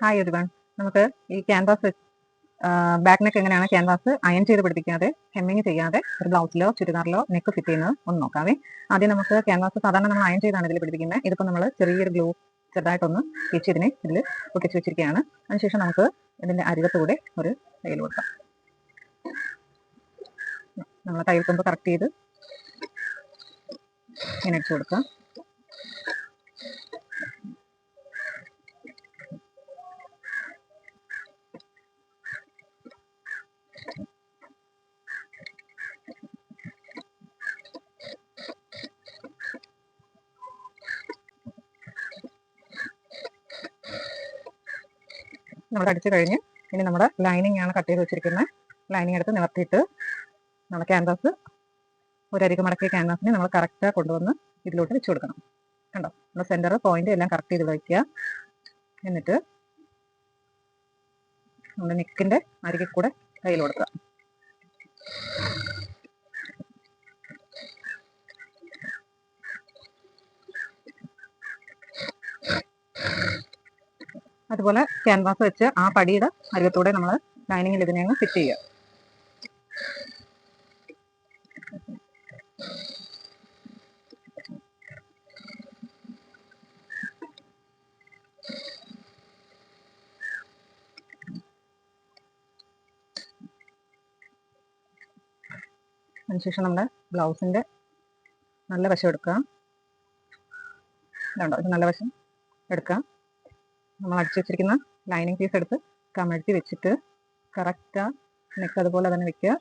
Hi everyone നമുക്ക് ഈ canvas back neck എങ്ങനെയാണ് ക്യാൻവാസ് അയൺ ചെയ്ത് പിടിപ്പിക്കാതെ ഹെമ്മിങ് ചെയ്യാതെ ഒരു ബ്ലൗസിലോ ചുരിദാറിലോ നെക്ക് ഫിറ്റ് ചെയ്യുന്നത് ഒന്ന് നോക്കാവേ. ആദ്യം നമുക്ക് ക്യാൻവാസ് സാധാരണ നമ്മൾ അയൺ ചെയ്താണ് ഇതിൽ പിടിപ്പിക്കുന്നത്. ഇതിപ്പോൾ നമ്മൾ ചെറിയൊരു ഗ്ലൂ ചെറുതായിട്ടൊന്ന് തിരിച്ച് ഇതിനെ ഇതിൽ ഒട്ടിച്ച് വെച്ചിരിക്കുകയാണ്. അതിനുശേഷം നമുക്ക് ഇതിന്റെ അരികത്തൂടെ ഒരു തയ്യൽ കൊടുക്കാം. നമ്മൾ തയ്യൽ കൊമ്പ് കറക്റ്റ് ചെയ്ത് ഇങ്ങനെ അടിച്ചു കൊടുക്കാം നമ്മൾ അടിച്ചു കഴിഞ്ഞ് ഇനി നമ്മുടെ ലൈനിങ് ആണ് കട്ട് ചെയ്ത് വെച്ചിരിക്കുന്നത് ലൈനിങ് എടുത്ത് നിവർത്തിയിട്ട് നമ്മുടെ ക്യാൻവാസ് ഒരരികെ മടക്കിയ ക്യാൻവാസിനെ നമ്മൾ കറക്റ്റായി കൊണ്ടുവന്ന് ഇതിലോട്ട് വെച്ച് കൊടുക്കണം. കണ്ടോ? നമ്മുടെ സെന്റർ പോയിന്റ് എല്ലാം കറക്റ്റ് ചെയ്ത് വയ്ക്കുക എന്നിട്ട് നമ്മുടെ നെക്കിന്റെ അരികിൽ കൂടെ കയ്യിൽ കൊടുക്കുക. അതുപോലെ ക്യാൻവാസ് വെച്ച് ആ പടിയുടെ അരികത്തൂടെ നമ്മൾ ലൈനിങ്ങിൽ ഇതിനെ അങ്ങ് ഫിറ്റ് ചെയ്യുക. അതിനുശേഷം നമ്മുടെ ബ്ലൗസിന്റെ നല്ല വശം എടുക്കുക. ഇതുണ്ടോ? ഇത് നല്ല വശം എടുക്കാം നമ്മൾ അടിച്ചു വെച്ചിരിക്കുന്ന ലൈനിങ് പീസ് എടുത്ത് കമഴ്ത്തി വെച്ചിട്ട് കറക്റ്റ് നെക്ക് അതുപോലെ തന്നെ വെക്കുക.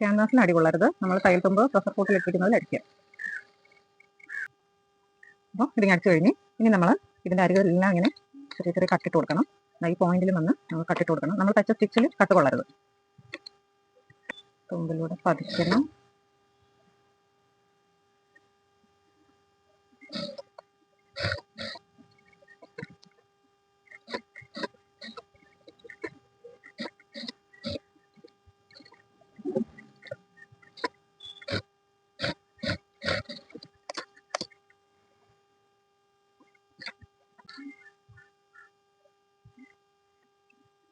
ക്യാൻവാസിന് അടി കൊള്ളരുത് നമ്മൾ തയ്യൽ തുമ്പ് പ്രസർ കോട്ടിൽ ഇട്ടിരിക്കുന്നതിൽ അടിക്കുക. അപ്പോൾ ഇതിങ്ങനെ അടിച്ചു കഴിഞ്ഞ് ഇനി നമ്മൾ ഇതിന്റെ അരികളെല്ലാം ഇങ്ങനെ ചെറിയ ചെറിയ കട്ടിട്ട് കൊടുക്കണം. ഈ പോയിന്റിൽ വന്ന് നമ്മൾ കട്ടിട്ട് കൊടുക്കണം. നമ്മൾ തച്ച സ്റ്റിച്ചിൽ കട്ട് കൊള്ളരുത്. തുമ്പിലൂടെ പതിക്കണം.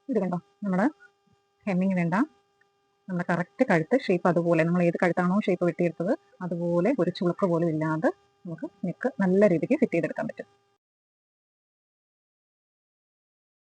ഇത് കണ്ടോ? നമ്മുടെ ഹെമ്മിങ് വേണ്ട. നമ്മുടെ കറക്റ്റ് കഴുത്ത് ഷേപ്പ് അതുപോലെ നമ്മൾ ഏത് കഴുത്താണോ ഷേപ്പ് വെട്ടിയെടുത്തത് അതുപോലെ ഒരു ചുളുക്ക് പോലും ഇല്ലാതെ നമുക്ക് നെക്ക് നല്ല രീതിക്ക് ഫിറ്റ് ചെയ്തെടുക്കാൻ പറ്റും.